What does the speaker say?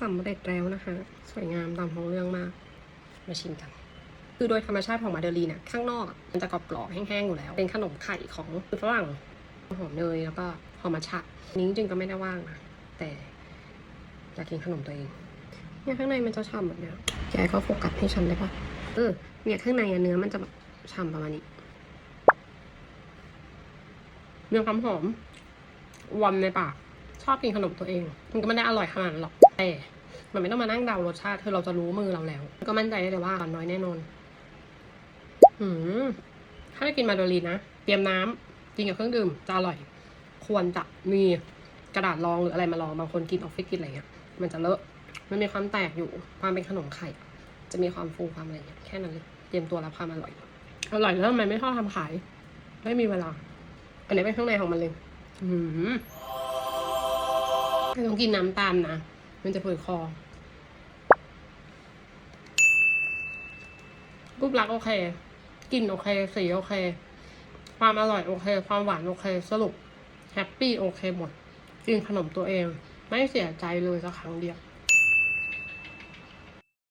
สำเร็จแล้วนะคะ สวยงามตามท้องเรื่องมาก มาชิมกัน คือโดยธรรมชาติของมาเดลีนเนี่ยข้างนอกมันจะกรอบๆแห้งๆอยู่แล้ว เป็นขนมไข่ของฝรั่งหอมเนยแล้วก็หอมมัชะนี้จริงก็ไม่ได้ว่างนะแต่อยากกินขนมตัวเองเนี่ยข้างในมันจะฉ่ำแบบเนี้ยแกก็โฟกัสให้ฉันได้ปะเออเนี่ยข้างในเนื้อมันจะแบบฉ่ำประมาณนี้เนื้อความหอมวันในปากชอบกินขนมตัวเอง มันก็ไม่ได้อร่อยขนาดนั้นหรอก แต่มันไม่ต้องมานั่งเดารสชาติคือเราจะรู้มือเราแล้ว ก็มั่นใจได้เลยว่าน้อยแน่นอนหืมถ้าจะกินมาโดรีนนะ เตรียมน้ำกินกับเครื่องดื่มจะอร่อย ควรจะมีกระดาษรองหรืออะไรมารองบางคนกินออฟฟิศกินอะไรเงี้ยมันจะเลอะมันมีความแตกอยู่ความเป็นขนมไข่ จะมีความฟูความอะไรเงี้ยแค่นั้นเลยเตรียมตัวรับความอร่อยอร่อยแล้วทำไมไม่ชอบทำขาย ไม่มีเวลา อันนี้เป็นข้างในของมันเลย อืมต้องกินน้ำตามนะ มันจะฝืดคอ รูปลักษณ์โอเค กลิ่นโอเค สีโอเค ความอร่อยโอเค ความหวานโอเค สรุปแฮปปี้โอเคหมด กินขนมตัวเอง ไม่เสียใจเลยสักครั้งเดียว